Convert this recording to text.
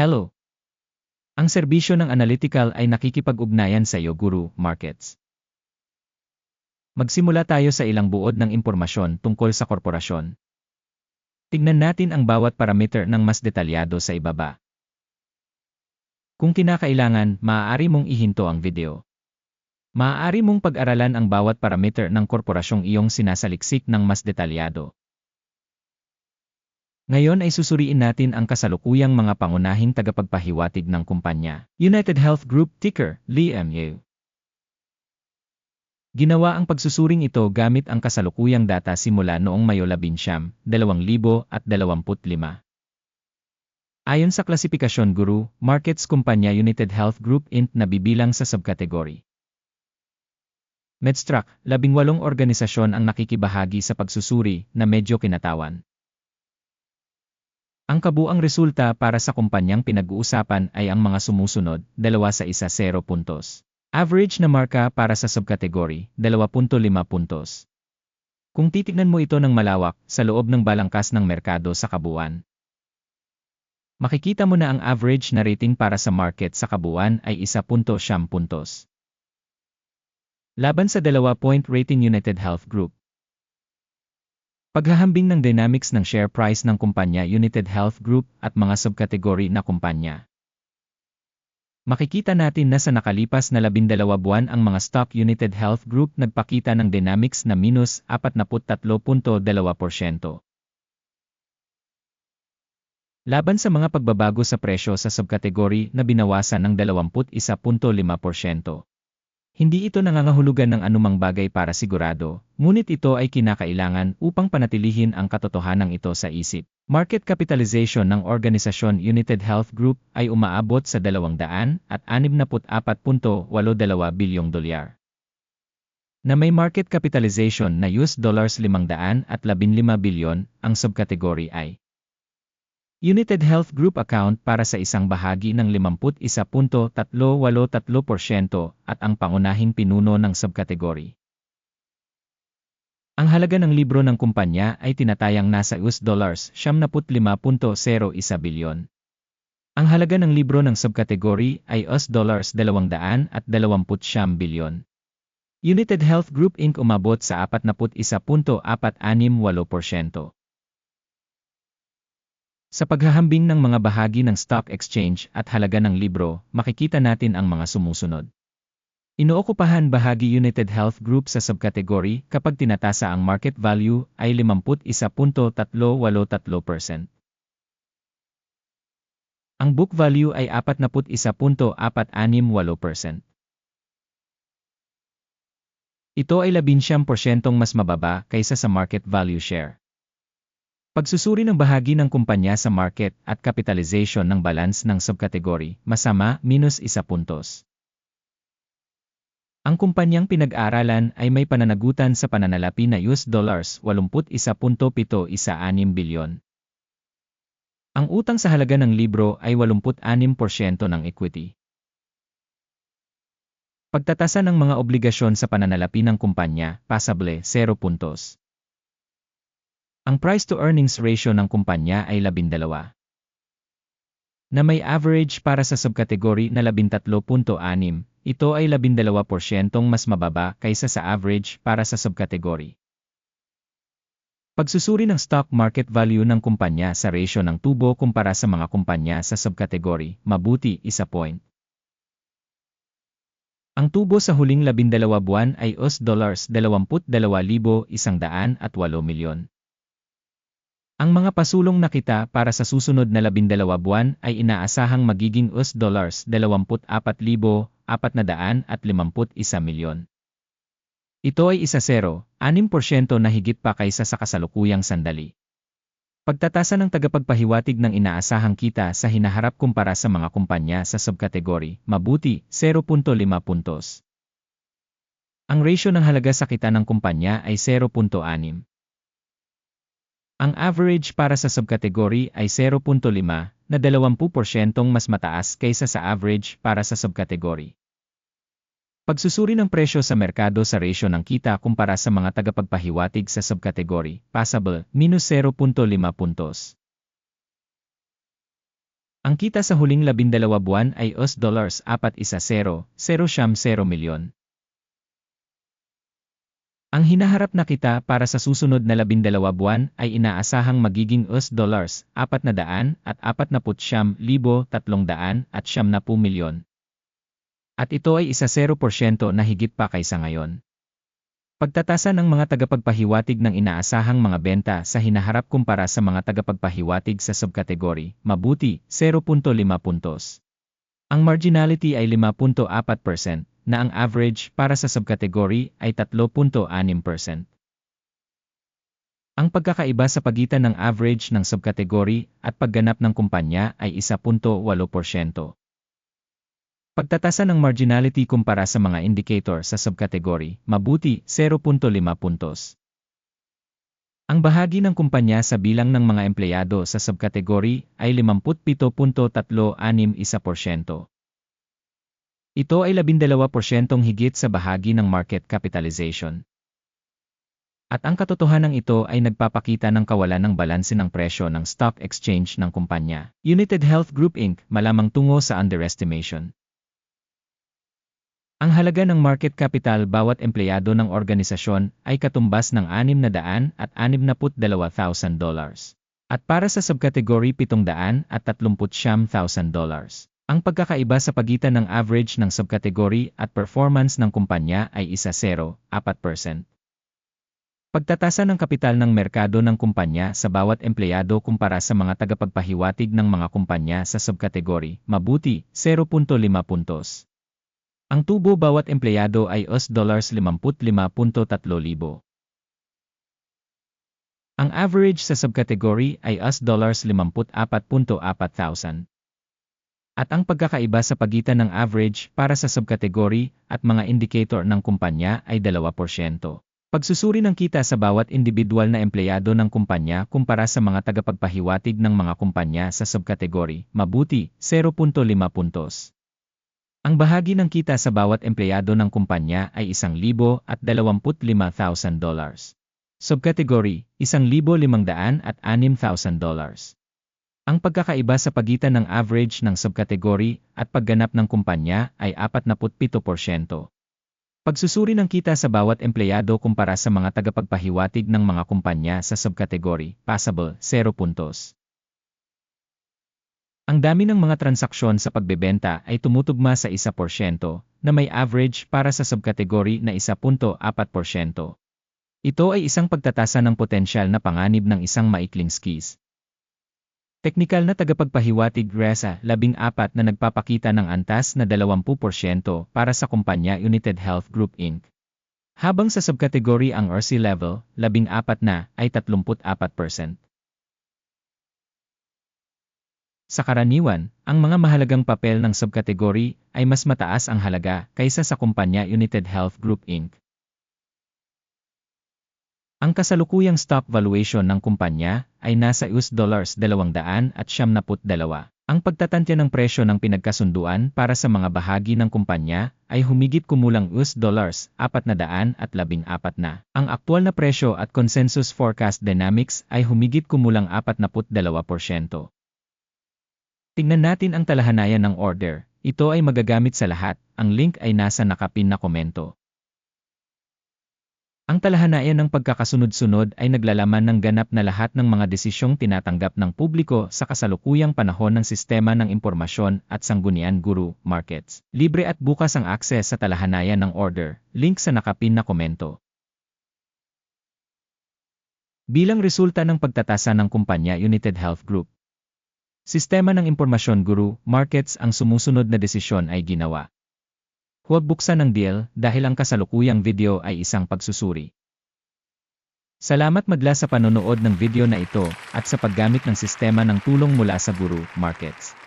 Hello! Ang serbisyo ng analytical ay nakikipag-ugnayan sa iyo, Guru Markets. Magsimula tayo sa ilang buod ng impormasyon tungkol sa korporasyon. Tignan natin ang bawat parameter ng mas detalyado sa ibaba. Kung kinakailangan, maaari mong ihinto ang video. Maaari mong pag-aralan ang bawat parameter ng korporasyong iyong sinasaliksik ng mas detalyado. Ngayon ay susuriin natin ang kasalukuyang mga pangunahing tagapagpahiwatig ng kumpanya. United Health Group ticker, LIMU. Ginawa ang pagsusuring ito gamit ang kasalukuyang data simula noong Mayo 11, 2025. Ayon sa klasifikasyon guru, markets kumpanya United Health Group Inc. na bibilang sa subkategory. Medstruck, labing walong organisasyon ang nakikibahagi sa pagsusuri na medyo kinatawan. Ang kabuang resulta para sa kumpanyang pinag-uusapan ay ang mga sumusunod, 2 sa isa 0 puntos. Average na marka para sa subkategory, 2.5 puntos. Kung titignan mo ito ng malawak sa loob ng balangkas ng merkado sa kabuuan, makikita mo na ang average na rating para sa market sa kabuuan ay 1.7 puntos. Laban sa 2-point rating United Health Group, Paghahambing ng dynamics ng share price ng kumpanya United Health Group at mga subkategory na kumpanya. Makikita natin na sa nakalipas na labindalawa buwan ang mga stock United Health Group nagpakita ng dynamics na minus 43.2%. Laban sa mga pagbabago sa presyo sa subkategory na binawasan ng 21.5%. Hindi ito nangangahulugan ng anumang bagay para sigurado, ngunit ito ay kinakailangan upang panatilihin ang katotohanan ito sa isip. Market capitalization ng organisasyon United Health Group ay umaabot sa 200 at 64.82 bilyong dolyar. Na may market capitalization na US dollars 515 bilyon, ang subkategory ay United Health Group account para sa isang bahagi ng 51.383% at ang pangunahing pinuno ng subkategory. Ang halaga ng libro ng kumpanya ay tinatayang nasa US dollars 75.01 bilyon. Ang halaga ng libro ng subkategory ay US dollars 220 bilyon. United Health Group Inc. umabot sa 41.468%. Sa paghahambing ng mga bahagi ng stock exchange at halaga ng libro, makikita natin ang mga sumusunod. Inookupahan bahagi United Health Group sa subkategory kapag tinatasa ang market value ay 51.383%. Ang book value ay 41.468%. Ito ay 11% mas mababa kaysa sa market value share. Pagsusuri ng bahagi ng kumpanya sa market at capitalization ng balance ng subkategory, masama, minus isa puntos. Ang kumpanyang pinag-aralan ay may pananagutan sa pananalapi na US dollars 81.716 bilyon. Ang utang sa halaga ng libro ay 86% ng equity. Pagtatasa ng mga obligasyon sa pananalapi ng kumpanya, pasable 0 puntos. Ang price-to-earnings ratio ng kumpanya ay 12. Na may average para sa subkategory na 13.6, ito ay 12% mas mababa kaysa sa average para sa subkategory. Pagsusuri ng stock market value ng kumpanya sa ratio ng tubo kumpara sa mga kumpanya sa subkategory, mabuti, isa point. Ang tubo sa huling 12 buwan ay US dollars 22,108 milyon. Ang mga pasulong na kita para sa susunod na labindalawa buwan ay inaasahang magiging US dollars 24,451 milyon. Ito ay isa sero, 6% na higit pa kaysa sa kasalukuyang sandali. Pagtatasa ng tagapagpahiwatig ng inaasahang kita sa hinaharap kumpara sa mga kumpanya sa subkategory, mabuti, 0.5 puntos. Ang ratio ng halaga sa kita ng kumpanya ay 0.6. Ang average para sa subkategory ay 0.5 na 20% mas mataas kaysa sa average para sa subkategory. Pagsusuri ng presyo sa merkado sa ratio ng kita kumpara sa mga tagapagpahiwatig sa subkategory, passable, minus 0.5 puntos. Ang kita sa huling labindalawa buwan ay US dollars 410, 0 siyam 0 milyon. Ang hinaharap na kita para sa susunod na labindalawa buwan ay inaasahang magiging US dollars 400 at 49 libo 300 at 70 milyon. At ito ay isa 0% na higit pa kaysa ngayon. Pagtatasa ng mga tagapagpahiwatig ng inaasahang mga benta sa hinaharap kumpara sa mga tagapagpahiwatig sa subkategory, mabuti, 0.5 puntos. Ang marginality ay 5.4%, na ang average para sa subkategory ay 3.6%. Ang pagkakaiba sa pagitan ng average ng subkategory at pagganap ng kumpanya ay 1.8%. Pagtatasa ng marginality kumpara sa mga indicator sa subkategory, mabuti, 0.5 puntos. Ang bahagi ng kumpanya sa bilang ng mga empleyado sa subkategory ay 57.361%. Ito ay 12% higit sa bahagi ng market capitalization. At ang katotohanan ito ay nagpapakita ng kawalan ng balanse ng presyo ng stock exchange ng kumpanya. United Health Group Inc. malamang tungo sa underestimation. Ang halaga ng market capital bawat empleyado ng organisasyon ay katumbas ng 600 at 62,000 dollars. At para sa subkategory 700 at 39,000 dollars. Ang pagkakaiba sa pagitan ng average ng subkategory at performance ng kumpanya ay isa 0, 4%. Pagtatasa ng kapital ng merkado ng kumpanya sa bawat empleyado kumpara sa mga tagapagpahiwatig ng mga kumpanya sa subkategory, mabuti, 0.5 puntos. Ang tubo bawat empleyado ay US dollars 55.3 libo. Ang average sa subkategory ay US dollars 54.4 thousand. At ang pagkakaiba sa pagitan ng average para sa subkategory at mga indicator ng kumpanya ay 2%. Pagsusuri ng kita sa bawat individual na empleyado ng kumpanya kumpara sa mga tagapagpahiwatig ng mga kumpanya sa subkategory, mabuti, 0.5 puntos. Ang bahagi ng kita sa bawat empleyado ng kumpanya ay 1,025,000 dollars. Subkategory, 1,500 at 6,000 dollars. Ang pagkakaiba sa pagitan ng average ng subkategory at pagganap ng kumpanya ay 47%. Pagsusuri ng kita sa bawat empleyado kumpara sa mga tagapagpahiwatig ng mga kumpanya sa subkategory, passable, 0 puntos. Ang dami ng mga transaksyon sa pagbebenta ay tumutugma sa 1% na may average para sa subkategory na 1.4%. Ito ay isang pagtatasa ng potensyal na panganib ng isang maikling skis. Teknikal na tagapagpahiwatig RESA 14 na nagpapakita ng antas na 20% para sa kumpanya United Health Group Inc. Habang sa subkategory ang RC level, 14 na ay 34%. Sa karaniwan, ang mga mahalagang papel ng subkategory ay mas mataas ang halaga kaysa sa kumpanya United Health Group Inc. Ang kasalukuyang stock valuation ng kumpanya ay nasa US dollars 200 at 72. Ang pagtatantya ng presyo ng pinagkasunduan para sa mga bahagi ng kumpanya ay humigit kumulang US dollars 400 at 14 na. Ang aktual na presyo at consensus forecast dynamics ay humigit kumulang 42%. Tingnan natin ang talahanayan ng order. Ito ay magagamit sa lahat. Ang link ay nasa nakapin na komento. Ang talahanayan ng pagkakasunod-sunod ay naglalaman ng ganap na lahat ng mga desisyong tinatanggap ng publiko sa kasalukuyang panahon ng sistema ng impormasyon at sanggunian guru markets. Libre at bukas ang akses sa talahanayan ng order. Link sa nakapin na komento. Bilang resulta ng pagtatasa ng kumpanya United Health Group, Sistema ng impormasyon guru, markets ang sumusunod na desisyon ay ginawa. Huwag buksan ng deal dahil ang kasalukuyang video ay isang pagsusuri. Salamat magla sa panonood ng video na ito at sa paggamit ng sistema ng tulong mula sa Guru Markets.